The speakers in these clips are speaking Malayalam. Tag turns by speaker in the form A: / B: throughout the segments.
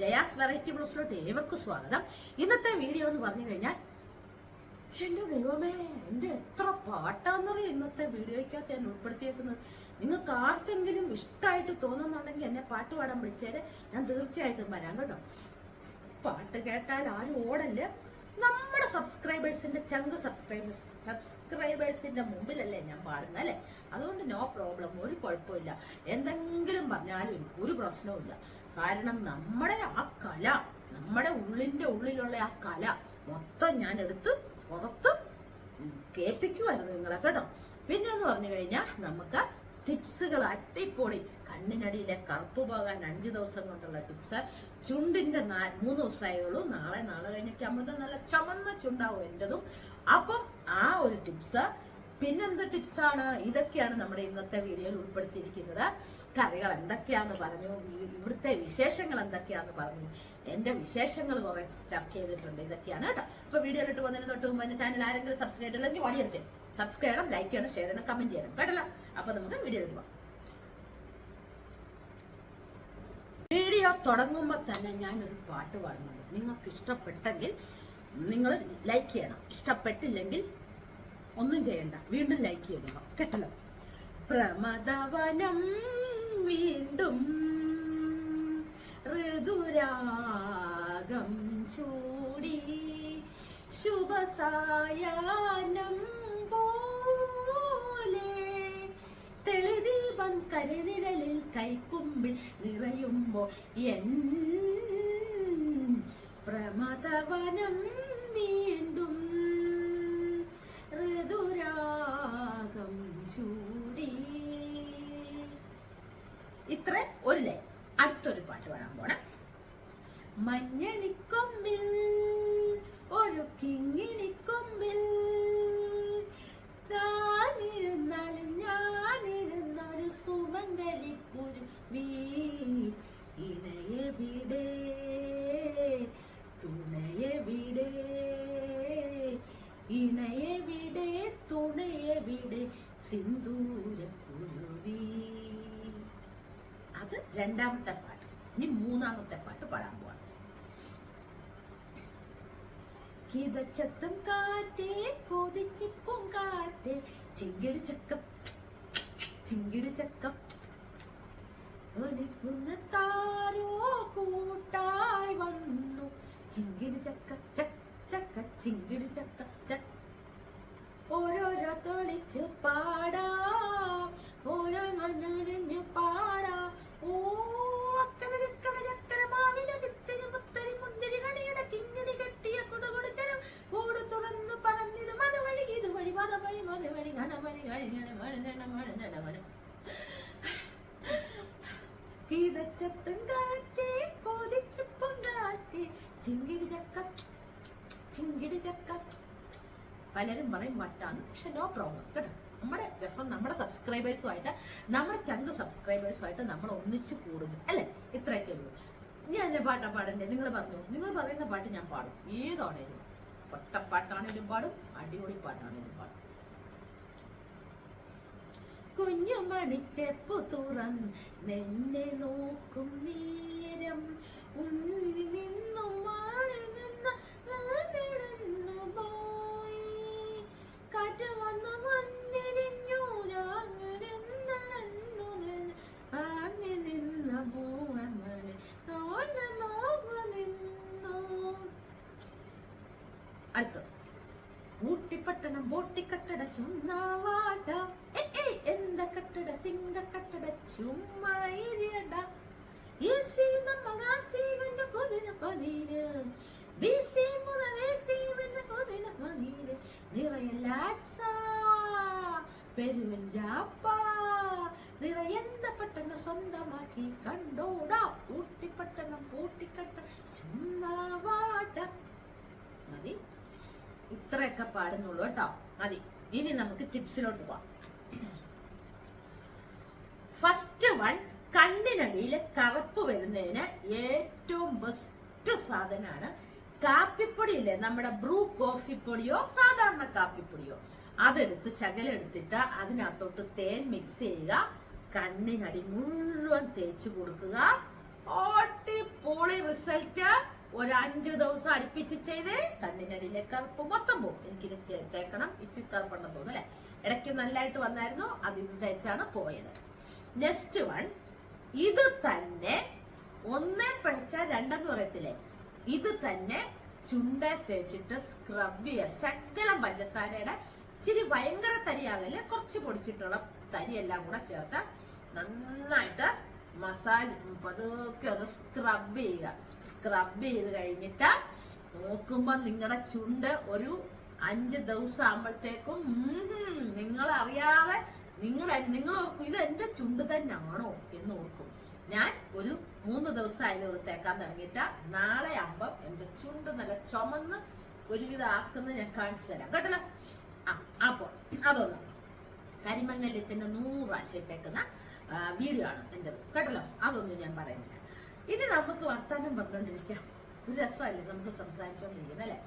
A: ജയാസ് വെറൈറ്റി ബ്ലൂസിലോട്ട് ഏവർക്കും സ്വാഗതം. ഇന്നത്തെ വീഡിയോ എന്ന് പറഞ്ഞു കഴിഞ്ഞാൽ എന്റെ ദൈവമേ എന്റെ എത്ര പാട്ടാന്നറിയ ഇന്നത്തെ വീഡിയോയ്ക്കകത്ത് ഞാൻ ഉൾപ്പെടുത്തിയേക്കുന്നത്? നിങ്ങൾക്ക് ആർക്കെങ്കിലും ഇഷ്ടമായിട്ട് തോന്നുന്നുണ്ടെങ്കിൽ എന്നെ പാട്ട് പാടാൻ വിളിച്ചേരെ. ഞാൻ തീർച്ചയായിട്ടും വരാം കേട്ടോ. പാട്ട് കേട്ടാൽ ആരും ഓടല്ല? നമ്മുടെ സബ്സ്ക്രൈബേഴ്സിന്റെ ചങ്ക് സബ്സ്ക്രൈബേഴ്സ് സബ്സ്ക്രൈബേഴ്സിന്റെ മുമ്പിലല്ലേ ഞാൻ പാടുന്നത് അല്ലേ? അതുകൊണ്ട് നോ പ്രോബ്ലം ഒരു കുഴപ്പമില്ല. എന്തെങ്കിലും പറഞ്ഞാലും എനിക്ക് ഒരു പ്രശ്നവുമില്ല. കാരണം നമ്മുടെ ആ കല നമ്മുടെ ഉള്ളിന്റെ ഉള്ളിലുള്ള ആ കല മൊത്തം ഞാൻ എടുത്ത് പുറത്ത് കേൾപ്പിക്കുമായിരുന്നു നിങ്ങളെ കേട്ടോ? പിന്നെ എന്ന് പറഞ്ഞു കഴിഞ്ഞാൽ നമുക്ക് ടിപ്സുകൾ അട്ടിപ്പൊളി കണ്ണിനടിയിലെ കറുപ്പ് പോകാൻ അഞ്ച് ദിവസം കൊണ്ടുള്ള ടിപ്സ്. ചുണ്ടിന്റെ നാ- മൂന്ന് ദിവസമായേ ഉള്ളൂ. നാളെ നാളെ കഴിഞ്ഞൊക്കെ ആകുമ്പോൾ നല്ല ചുമന്ന ചുണ്ടാവും എന്റെതും. അപ്പം ആ ഒരു ടിപ്സ്. പിന്നെന്ത് ടിപ്സാണ്? ഇതൊക്കെയാണ് നമ്മുടെ ഇന്നത്തെ വീഡിയോയിൽ ഉൾപ്പെടുത്തിയിരിക്കുന്നത്. കറികൾ എന്തൊക്കെയാന്ന് പറഞ്ഞു. ഇവിടുത്തെ വിശേഷങ്ങൾ എന്തൊക്കെയാന്ന് പറഞ്ഞു. എന്റെ വിശേഷങ്ങൾ കുറെ ചർച്ച ചെയ്തിട്ടുണ്ട്. ഇതൊക്കെയാണ് കേട്ടോ. അപ്പൊ വീഡിയോയിലിട്ട് പോകുന്നതിന് തൊട്ട് മുമ്പ് എന്റെ ചാനൽ ആരെങ്കിലും സബ്സ്ക്രൈബ് ചെയ്തില്ലെങ്കിൽ വടിയെടുത്തേ സബ്സ്ക്രൈബ് ചെയ്യണം ലൈക്ക് ചെയ്യണം ഷെയർ ചെയ്യണം കമന്റ് ചെയ്യണം. കേട്ടല്ലോ? അപ്പൊ നമുക്ക് വീഡിയോ എടുക്കാം. വീഡിയോ തുടങ്ങുമ്പോൾ തന്നെ ഞാൻ ഒരു പാട്ട് പാടുന്നുണ്ട്. നിങ്ങൾക്ക് ഇഷ്ടപ്പെട്ടെങ്കിൽ നിങ്ങൾ ലൈക്ക് ചെയ്യണം. ഇഷ്ടപ്പെട്ടില്ലെങ്കിൽ ഒന്നും ചെയ്യണ്ട. വീണ്ടും ലൈക്ക് ചെയ്യണം. കേട്ടല്ലോ? പ്രമദവനം വീണ്ടും ഋതുരാഗം ചൂടി ശുഭസായാനം തെളിദീപം കരുതിടലിൽ കൈക്കുമ്പിൽ നിറയുമ്പോൾ എൻ പ്രമദവനം വീണ്ടും അത് രണ്ടാമത്തെ പാട്ട്. ഇനി മൂന്നാമത്തെ പാട്ട് പാടാൻ പോവാണ് കിതച്ചത്തും കാറ്റേ കൊതിച്ചിപ്പും കാറ്റേ ചിങ്കിടി ചക്കം ചിങ്കിടി ചക്കം. ധ്വനിക്കുന്ന താരോ കൂട്ടായി വന്നു. ചിങ്കിടി ചക്ക ചക്ക ചക്ക ചിങ്കിടി ചക്ക ചക്ക ഓരോരോ തൊളിച്ച് പാടാ. ഓരോ മഞ്ഞടിഞ്ഞ് പാടാ ഗണമണി കഴിയണ മഴഞ്ഞണ മഴഞ്ഞണ മഴ കീതച്ചത്തും കാറ്റേ കൊതിച്ചപ്പം കാറ്റേ ചിങ്കിടി ചക്ക ചിങ്കിടി ചക്ക. പലരും പറയും വട്ടാണ്. പക്ഷെ നോ പ്രോബ്ലം കേട്ടോ. നമ്മുടെ രസം നമ്മുടെ സബ്സ്ക്രൈബേഴ്സുമായിട്ട് നമ്മുടെ ചങ്ക് സബ്സ്ക്രൈബേഴ്സുമായിട്ട് നമ്മൾ ഒന്നിച്ച് കൂടുന്നു. അല്ലേ? ഇത്രയൊക്കെ ഉള്ളൂ. ഞാൻ എന്നെ പാട്ടാ പാടണ്ടേ? നിങ്ങൾ പറഞ്ഞു. നിങ്ങൾ പറയുന്ന പാട്ട് ഞാൻ പാടും. ഏതാണേലും. പൊട്ടപ്പാട്ടാണേലും പാടും. അടിപൊളി പാട്ടാണേലും പാടും. കുഞ്ഞു മണിച്ചെപ്പു തുറന്ന് നിന്നെ നോക്കും നേരം. ഉള്ളിൽ നിന്നും മാറി നിന്ന നടന്നു പോയി കാറ്റ് വന്നു വന്നിടിഞ്ഞു നടന്നു ആങ്ങി നിന്ന മോഹമനെ നോന നോക്കു നിന്നു. അടുത്തത്. ഊട്ടിപ്പട്ടണം ബോട്ടിക്കട്ടട ചുമ്മാവാട എന്ത സിംഗ കട്ടട ചുമ്മാ കൊതിന പതിര്. കൊതിന പതിര്. സ്വന്തമാക്കി കണ്ടോടാ. ഊട്ടിപ്പട്ടണം പൂട്ടിക്കട്ട ചുമ്മാവാട മതി. ഇത്രയൊക്കെ പാടുന്നുള്ളൂ കേട്ടോ. മതി. ഇനി നമുക്ക് ടിപ്സിലോട്ട് പോവാം. ഫസ്റ്റ് വൺ കണ്ണിനടിയിൽ കറുപ്പ് വരുന്നതിന് ഏറ്റവും ബെസ്റ്റ് സാധനമാണ് കാപ്പിപ്പൊടി ഇല്ലേ നമ്മുടെ ബ്രൂ കോഫി പൊടിയോ സാധാരണ കാപ്പിപ്പൊടിയോ? അതെടുത്ത് ശകലെടുത്തിട്ട് അതിനകത്തോട്ട് തേൻ മിക്സ് ചെയ്യുക. കണ്ണിനടി മുഴുവൻ തേച്ച് കൊടുക്കുക. ഓട്ടിപ്പൊളി റിസൾട്ട് ഒരു അഞ്ച് ദിവസം അടുപ്പിച്ച് ചെയ്ത് കണ്ണിനടിയിലെ കറുപ്പ് മൊത്തം പോകും എനിക്കിത് ചെ- തേക്കണം. ഇച്ചിരി കറുപ്പുണ്ടെന്ന് തോന്നുന്നു അല്ലെ? ഇടയ്ക്ക് നല്ലതായിട്ട് വന്നായിരുന്നു. അത് ഇത് തേച്ചാണ് പോയത്. നെക്സ്റ്റ് വൺ ഇത് തന്നെ ഒന്നേ പഠിച്ച രണ്ടെന്ന് പറയത്തില്ലേ? ഇത് തന്നെ ചുണ്ട തേച്ചിട്ട് സ്ക്രബ് ചെയ്യുക. ശകലം പഞ്ചസാരയുടെ ഇച്ചിരി ഭയങ്കര തരിയാകൽ കുറച്ച് പൊടിച്ചിട്ടുള്ള തരിയെല്ലാം കൂടെ ചേർത്ത് നന്നായിട്ട് മസാജ് പതുക്കെ ഒന്ന് സ്ക്രബ് ചെയ്യുക. സ്ക്രബ് ചെയ്ത് കഴിഞ്ഞിട്ട് നോക്കുമ്പോൾ നിങ്ങളുടെ ചുണ്ട് ഒരു അഞ്ച് ദിവസം ആകുമ്പോഴത്തേക്കും നിങ്ങൾ അറിയാതെ നിങ്ങൾ നിങ്ങൾ ഓർക്കും ഇത് എന്റെ ചുണ്ട് തന്നെയാണോ എന്ന് ഓർക്കും. ഞാൻ ഒരു മൂന്ന് ദിവസം ആയതോട് തേക്കാൻ തുടങ്ങിയിട്ട് നാളെ ആകുമ്പം എന്റെ ചുണ്ട് നല്ല ചുമന്ന് ഒരുവിധം ആക്കുന്ന ഞാൻ കാണിച്ചു തരാം. കേട്ടല്ലോ? ആ അപ്പോൾ അതൊന്ന്. കരിമങ്ങല്യത്തിന്റെ നൂറ് പ്രാവശ്യം ഇട്ടേക്കുന്ന വീഡിയോ ആണ് എന്റെത് കേട്ടല്ലോ? അതൊന്നും ഞാൻ പറയുന്നില്ല. ഇനി നമുക്ക് വർത്താനം പറഞ്ഞുകൊണ്ടിരിക്കാം ഒരു രസമല്ലേ നമുക്ക് സംസാരിച്ചുകൊണ്ടിരിക്കുന്നത് അല്ലേ?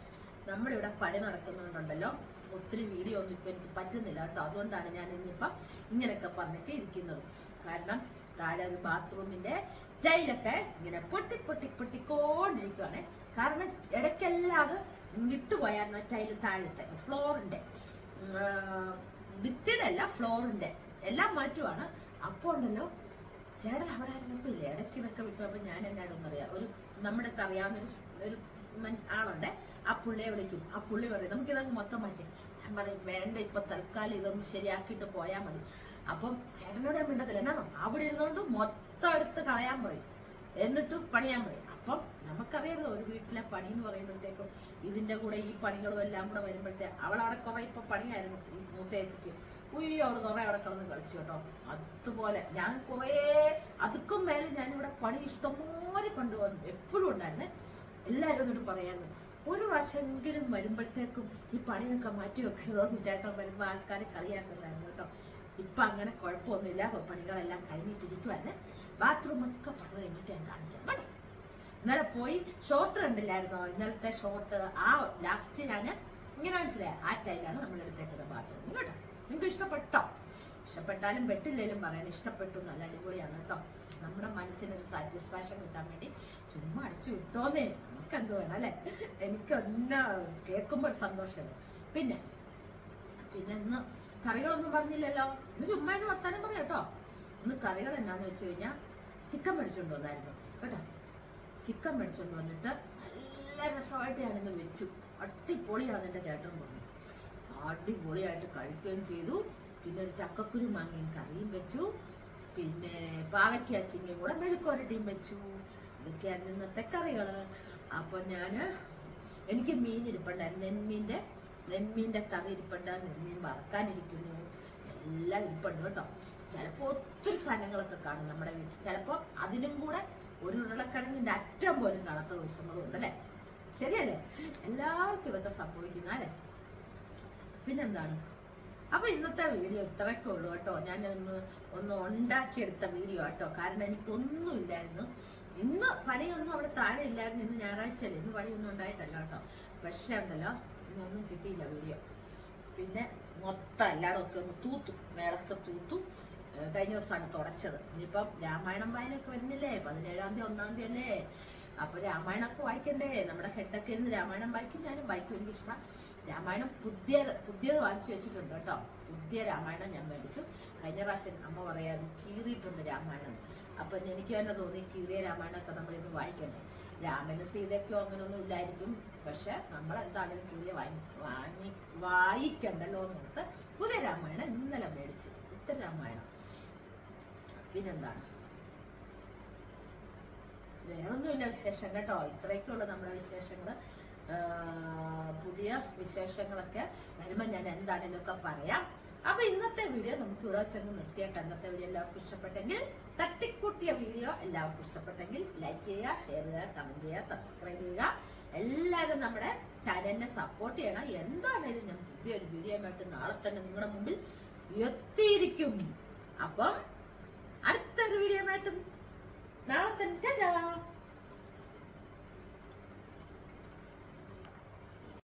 A: നമ്മളിവിടെ ഇവിടെ പണി നടക്കുന്നുണ്ടല്ലോ. ഒത്തിരി വീഡിയോ ഒന്നും ഇപ്പൊ എനിക്ക് പറ്റുന്നില്ല കേട്ടോ. അതുകൊണ്ടാണ് ഞാൻ ഇന്നിപ്പം ഇങ്ങനെയൊക്കെ പറഞ്ഞിട്ട് ഇരിക്കുന്നത്. കാരണം താഴെ ഒരു ബാത്റൂമിന്റെ ടൈലൊക്കെ ഇങ്ങനെ പൊട്ടി പൊട്ടി പൊട്ടിക്കൊണ്ടിരിക്കുകയാണ് കാരണം ഇടയ്ക്കെല്ലാം അത് വിട്ടുപോയായിരുന്നു ടൈൽ താഴത്തെ ഫ്ലോറിന്റെ. ഭിത്തിയുടെ അല്ല ഫ്ലോറിന്റെ. എല്ലാം മാറ്റുവാണ്. അപ്പോൾ ഉണ്ടല്ലോ ചേട്ടൻ അവിടെ ആയിരുന്നപ്പോ ഇല്ലേ? ഇടയ്ക്ക് ഇതൊക്കെ വിട്ടപ്പോ ഞാൻ എന്നാടൊന്നറിയാം ഒരു നമ്മുടെ അറിയാവുന്ന ഒരു ആളുണ്ട്. ആ പുള്ളിയെ വിളിക്കും ആ പുള്ളി പറയും നമുക്ക് ഇതൊക്കെ മൊത്തം മാറ്റി ഞാൻ പറയും വേണ്ട ഇപ്പൊ തൽക്കാലം ഇതൊന്ന് ശരിയാക്കിയിട്ട് പോയാൽ മതി. അപ്പം ചേട്ടനോട് ഞാൻ മിണ്ടത്തില്ല. എന്നാണോ അവിടെ ഇരുന്നോണ്ട് മൊത്തം എടുത്ത് കളയാൻ പറയും. എന്നിട്ട് പണിയാൻ പറയും. അപ്പം നമുക്കറിയാമല്ലോ ഒരു വീട്ടിലെ പണി എന്ന് പറയുമ്പോഴത്തേക്കും ഇതിന്റെ കൂടെ ഈ പണികളും എല്ലാം കൂടെ വരുമ്പോഴത്തേ അവളവിടെ കുറെ ഇപ്പൊ പണിയായിരുന്നു മൂത്തേച്ചിക്ക് ഉയ്യോ അവൾ കുറെ അവിടെ കിടന്ന് കളിച്ചു കേട്ടോ. അതുപോലെ ഞാൻ കുറേ അതുക്കും മേലെ ഞാനിവിടെ പണി ഇഷ്ടംപോലെ കൊണ്ടുവന്നു എപ്പോഴും ഉണ്ടായിരുന്നേ. എല്ലാവരും എന്നിട്ട് പറയായിരുന്നു ഒരു പ്രാവശ്യമെങ്കിലും വരുമ്പോഴത്തേക്കും ഈ പണിയൊക്കെ മാറ്റി വെക്കരുതോ എന്ന് ചേട്ടൻ വരുമ്പോൾ ആൾക്കാരെ കളിയാക്കുന്നതായിരുന്നു കേട്ടോ. ഇപ്പൊ അങ്ങനെ കുഴപ്പമൊന്നുമില്ല. പണികളെല്ലാം കഴിഞ്ഞിട്ടിരിക്കുവായിരുന്നു ബാത്റൂം ഒക്കെ പണി കഴിഞ്ഞിട്ട് ഞാൻ കാണിക്കാം. കേട്ടോ. ഇന്നലെ പോയി ഷോർട്ട് കണ്ടില്ലായിരുന്നോ? ഇന്നലത്തെ ഷോർട്ട് ആ ലാസ്റ്റ് ഞാൻ ഇങ്ങനെ മനസ്സിലായി ആ ടൈലാണ് നമ്മൾ എടുത്തേക്കുന്നത് ബാത്റൂം കേട്ടോ. നിങ്ങൾക്ക് ഇഷ്ടപ്പെട്ടോ? ഇഷ്ടപ്പെട്ടാലും പെട്ടില്ലേലും പറയണം ഇഷ്ടപ്പെട്ടു. നല്ല അടിപൊളിയാണ് കേട്ടോ. നമ്മുടെ മനസ്സിനൊരു സാറ്റിസ്ഫാക്ഷൻ കിട്ടാൻ വേണ്ടി ചുമ്മാ അടിച്ചു വിട്ടോന്നേ. നമുക്ക് എന്ത് വേണം അല്ലെ? എനിക്ക് എന്നാ കേൾക്കുമ്പോൾ ഒരു പിന്നെ പിന്നെ ഇന്ന് കറികളൊന്നും പറഞ്ഞില്ലല്ലോ. ഇന്ന് ചുമ്മാ ഇത് വർത്താനം പറയാം കേട്ടോ. ഇന്ന് കറികൾ എന്നാന്ന് വെച്ച് കഴിഞ്ഞാൽ ചിക്കൻ മേടിച്ചുകൊണ്ട് വന്നായിരുന്നു കേട്ടോ? ചിക്കൻ മേടിച്ചുകൊണ്ട് വന്നിട്ട് നല്ല രസമായിട്ട് ഞാനിന്ന് വെച്ചു. അടിപൊളിയാണ് എന്റെ ചേട്ടൻ പറഞ്ഞു. അടിപൊളിയായിട്ട് കഴിക്കുകയും ചെയ്തു. പിന്നെ ഒരു ചക്കക്കുരു മാങ്ങയും കറിയും വെച്ചു. പിന്നെ പാവയ്ക്ക ചിങ്ങയും കൂടെ മെഴുക്കുരട്ടിയും വെച്ചു. ഇതൊക്കെയായിരുന്നു ഇന്നത്തെ കറികൾ അപ്പോൾ ഞാൻ എനിക്ക് മീൻ ഇരിപ്പുണ്ടായിരുന്നു നെന്മീന്റെ നെന്മീന്റെ കറി ഇരിപ്പുണ്ട്. നെന്മീൻ വറക്കാനിരിക്കുന്നു. എല്ലാം ഇരിപ്പുണ്ട് കേട്ടോ. ചിലപ്പോൾ ഒത്തിരി സാധനങ്ങളൊക്കെ കാണും നമ്മുടെ വീട്ടിൽ. ചിലപ്പോൾ അതിനും കൂടെ ഒരു ഉരുളക്കിഴങ്ങിന്റെ അറ്റം പോലും കാണാത്ത ദിവസങ്ങളും ഉണ്ടല്ലേ ശരിയല്ലേ? എല്ലാവർക്കും ഇതൊക്കെ സംഭവിക്കുന്ന അല്ലേ? പിന്നെന്താണ്? അപ്പൊ ഇന്നത്തെ വീഡിയോ ഇത്രയൊക്കെ ഉള്ളൂ കേട്ടോ. ഞാൻ ഒന്ന് ഒന്ന് ഉണ്ടാക്കിയെടുത്ത വീഡിയോ കേട്ടോ. കാരണം എനിക്കൊന്നും ഇല്ലായിരുന്നു. ഇന്ന് പണിയൊന്നും അവിടെ താഴെ ഇല്ലായിരുന്നു ഇന്ന് ഞായറാഴ്ചയല്ലേ. ഇന്ന് പണിയൊന്നും ഉണ്ടായിട്ടല്ല കേട്ടോ. പക്ഷേ ഉണ്ടല്ലോ ഇന്നൊന്നും കിട്ടിയില്ല വീഡിയോ. പിന്നെ മൊത്തം എല്ലാവരും ഒക്കെ ഒന്ന് തൂത്തു മേളൊക്കെ തൂത്തു. കഴിഞ്ഞ ദിവസമാണ് തുടച്ചത്. ഇനിയിപ്പം രാമായണം വായനയൊക്കെ വരുന്നില്ലേ? പതിനേഴാം തീയതി ഒന്നാം തീയതി അല്ലേ? അപ്പൊ രാമായണമൊക്കെ വായിക്കണ്ടേ? നമ്മുടെ ഹെഡൊക്കെ ഇരുന്ന് രാമായണം വായിക്കും. ഞാനും വായിക്കും. എനിക്ക് ഇഷ്ടം. രാമായണം പുതിയ പുതിയത് വാങ്ങിച്ചു വെച്ചിട്ടുണ്ട് കേട്ടോ. പുതിയ രാമായണം ഞാൻ മേടിച്ചു. കഴിഞ്ഞ പ്രാവശ്യം അമ്മ പറയാറ് കീറിയിട്ടുണ്ട് രാമായണം. അപ്പൊ എനിക്ക് തന്നെ തോന്നി കീറിയ രാമായണമൊക്കെ നമ്മളിന്ന് വായിക്കണ്ടേ? രാമന് സീതയ്ക്കോ അങ്ങനെയൊന്നും ഇല്ലായിരിക്കും. പക്ഷെ നമ്മൾ എന്താണെങ്കിലും കീറിയ വാങ്ങി വാങ്ങി വായിക്കണ്ടല്ലോ എന്ന് ഓർത്ത് പുതിയ രാമായണം ഇന്നലെ മേടിച്ചു. ഉത്തര രാമായണം. പിന്നെന്താണ്? വേറൊന്നുമില്ല വിശേഷം കേട്ടോ. ഇത്രയൊക്കെയുള്ള നമ്മുടെ വിശേഷങ്ങൾ പുതിയ വിശേഷങ്ങളൊക്കെ വരുമ്പോൾ ഞാൻ എന്താണെന്നൊക്കെ പറയാം. അപ്പൊ ഇന്നത്തെ വീഡിയോ നമുക്ക് ഇവിടെ വെച്ചങ്ങ് നിർത്തിയാക്കാം. ഇന്നത്തെ വീഡിയോ എല്ലാവർക്കും ഇഷ്ടപ്പെട്ടെങ്കിൽ തട്ടിക്കൂട്ടിയ വീഡിയോ എല്ലാവർക്കും ഇഷ്ടപ്പെട്ടെങ്കിൽ ലൈക്ക് ചെയ്യുക ഷെയർ ചെയ്യുക കമന്റ് ചെയ്യുക സബ്സ്ക്രൈബ് ചെയ്യുക. എല്ലാവരും നമ്മുടെ ചാനലിനെ സപ്പോർട്ട് ചെയ്യണം. എന്താണേലും ഞാൻ പുതിയൊരു വീഡിയോ ആയിട്ട് നാളെ തന്നെ നിങ്ങളുടെ മുമ്പിൽ എത്തിയിരിക്കും. അപ്പം അടുത്തൊരു വീഡിയോ ആയിട്ട് നാളെ തന്നെ